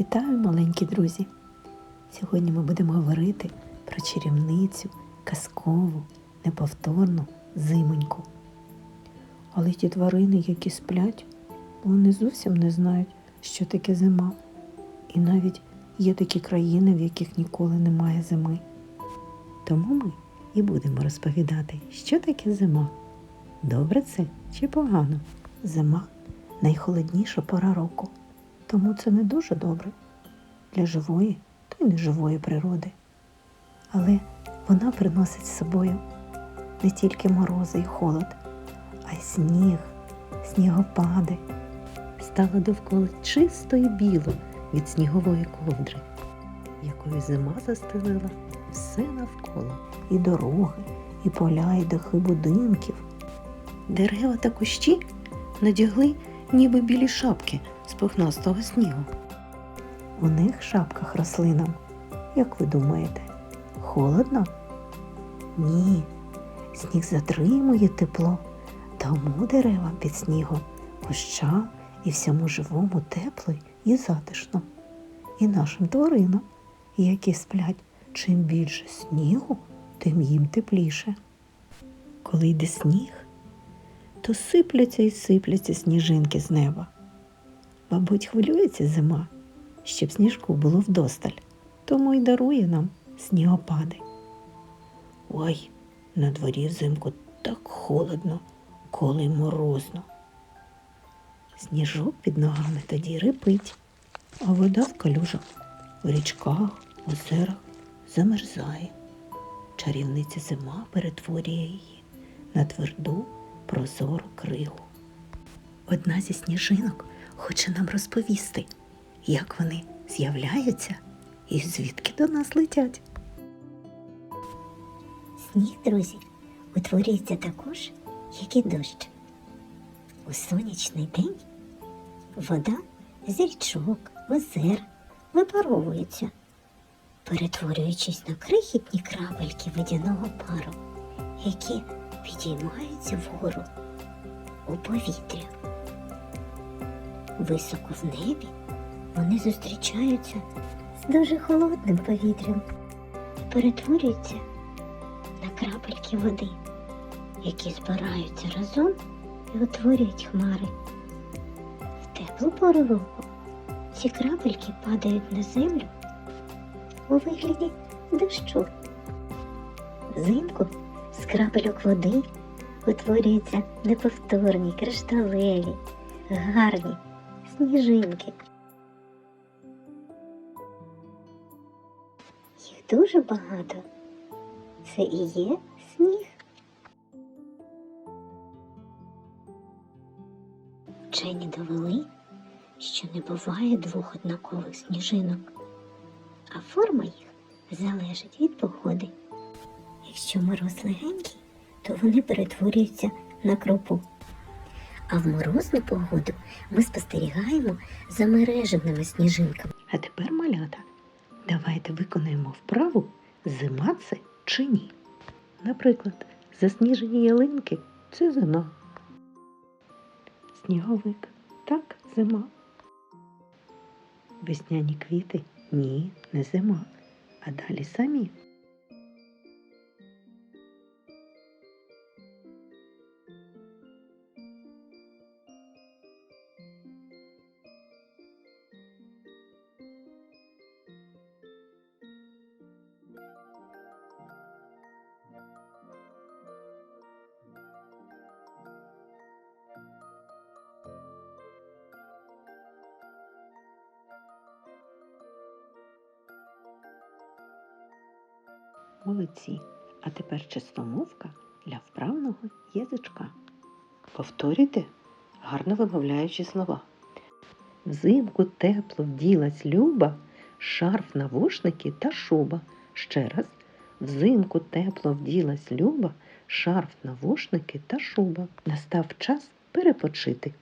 Вітаю, маленькі друзі! Сьогодні ми будемо говорити про чарівницю, казкову, неповторну зимоньку. Але ті тварини, які сплять, вони зовсім не знають, що таке зима. І навіть є такі країни, в яких ніколи немає зими. Тому ми і будемо розповідати, що таке зима. Добре це чи погано? Зима найхолодніша пора року, тому це не дуже добре для живої та й неживої природи. Але вона приносить з собою не тільки морози і холод, а й сніг, снігопади. Стало довкола чисто і біло від снігової ковдри, якою зима застелила все навколо і дороги, і поля, і дахи будинків. Дерева та кущі надягли ніби білі шапки з пухнастого снігу. У них шапках рослинам, як ви думаєте, холодно? Ні, сніг затримує тепло, тому деревам під снігом, кущам і всьому живому тепло і затишно. І нашим тваринам, які сплять, чим більше снігу, тим їм тепліше. Коли йде сніг, то сипляться і сипляться сніжинки з неба. Мабуть, хвилюється зима, щоб сніжку було вдосталь, тому й дарує нам снігопади. Ой, на дворі взимку так холодно, коли морозно. Сніжок під ногами тоді рипить, а вода в калюжах, в річках, озерах замерзає. Чарівниця зима перетворює її на тверду прозору кригу. Одна зі сніжинок хоче нам розповісти, як вони з'являються і звідки до нас летять. Сніг, друзі, утворюється також, як і дощ. У сонячний день вода з річок, озер випаровується, перетворюючись на крихітні крапельки водяного пару, які підіймаються вгору у повітря. Високо в небі вони зустрічаються з дуже холодним повітрям і перетворюються на крапельки води, які збираються разом і утворюють хмари. В теплу пору року ці крапельки падають на землю у вигляді дощу. Взимку з крапельок води утворюються неповторні, кришталеві, гарні сніжинки. Їх дуже багато. Це і є сніг. Вчені довели, що не буває двох однакових сніжинок, а форма їх залежить від погоди. Якщо мороз легенький, то вони перетворюються на кропу. А в морозну погоду ми спостерігаємо за мережевними сніжинками. А тепер, малята, давайте виконаємо вправу зима це чи ні. Наприклад, засніжені ялинки це зима. Сніговик так зима. Весняні квіти ні, не зима. А далі самі. Молодці. А тепер чистомовка для вправного язичка. Повторюйте, гарно вимовляючи слова. Взимку тепло вділась люба, шарф навушники та шуба. Ще раз. Взимку тепло вділась люба, шарф навушники та шуба. Настав час перепочити.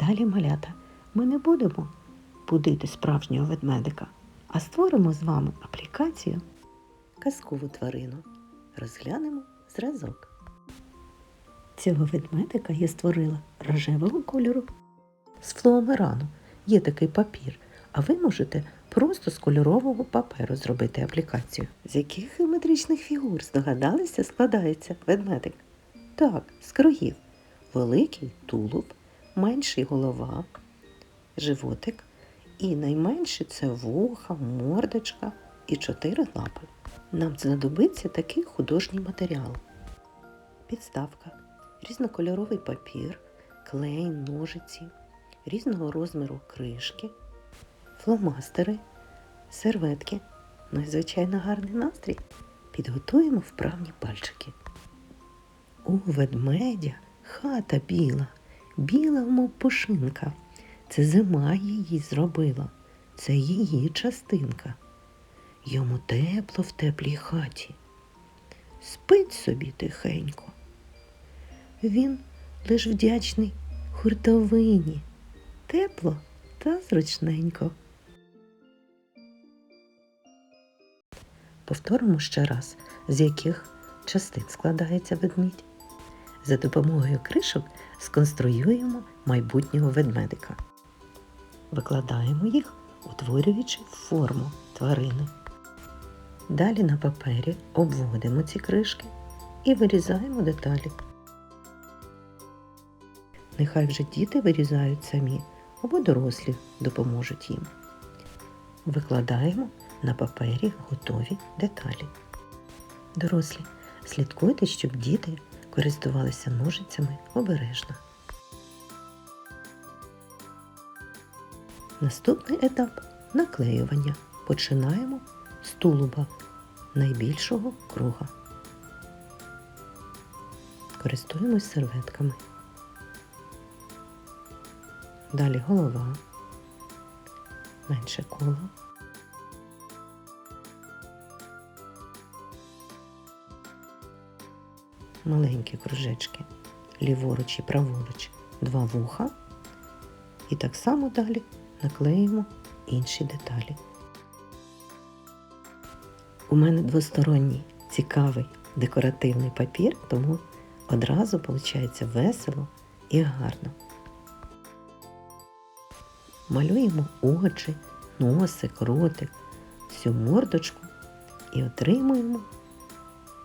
Далі, малята, ми не будемо будити справжнього ведмедика, а створимо з вами аплікацію казкову тварину. Розглянемо зразок. Цього ведмедика я створила рожевого кольору. З флуомерану є такий папір, а ви можете просто з кольорового паперу зробити аплікацію. З яких геометричних фігур здогадалися складається ведмедик? Так, з кругів. Великий тулуб, менший голова, животик і найменше це вуха, мордочка і чотири лапи. Нам знадобиться такий художній матеріал. Підставка, різнокольоровий папір, клей, ножиці, різного розміру кришки, фломастери, серветки. Ну і, звичайно, гарний настрій. Підготуємо вправні пальчики. У ведмедя хата біла, біла, мов пушинка. Це зима її зробила, це її частинка. Йому тепло в теплій хаті. Спить собі тихенько. Він лиш вдячний хуртовині. Тепло та зручненько. Повторимо ще раз, з яких частин складається ведмідь. За допомогою кришок сконструюємо майбутнього ведмедика. Викладаємо їх, утворюючи форму тварини. Далі на папері обводимо ці кришки і вирізаємо деталі. Нехай вже діти вирізають самі або дорослі допоможуть їм. Викладаємо на папері готові деталі. Дорослі, слідкуйте, щоб діти користувалися ножицями обережно. Наступний етап наклеювання. Починаємо з тулуба найбільшого круга. Користуємось серветками. Далі голова, менше коло. Маленькі кружечки, ліворуч і праворуч, два вуха. І так само далі наклеїмо інші деталі. У мене двосторонній цікавий декоративний папір, тому одразу виходить весело і гарно. Малюємо очі, носик, ротик, всю мордочку і отримуємо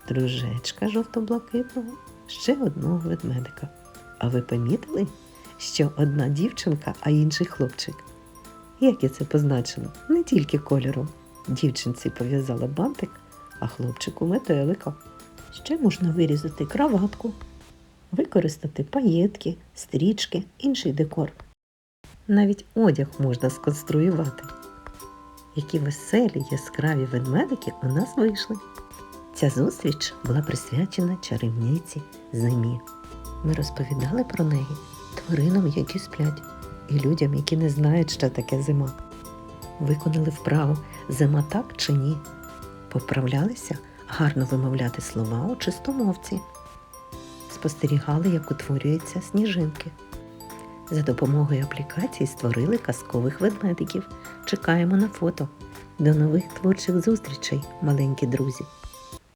дружечка жовто-блакитного, ще одного ведмедика. А ви помітили, що одна дівчинка, а інший хлопчик? Як я це позначила? Не тільки кольором. Дівчинці пов'язала бантик, а хлопчику метелика. Ще можна вирізати краватку, використати паєтки, стрічки, інший декор. Навіть одяг можна сконструювати. Які веселі яскраві ведмедики у нас вийшли. Ця зустріч була присвячена чарівниці зимі. Ми розповідали про неї тваринам, які сплять, і людям, які не знають, що таке зима. Виконали вправу зима так чи ні. Поправлялися гарно вимовляти слова у чистомовці. Спостерігали, як утворюються сніжинки. За допомогою аплікації створили казкових ведмедиків. Чекаємо на фото. До нових творчих зустрічей, маленькі друзі!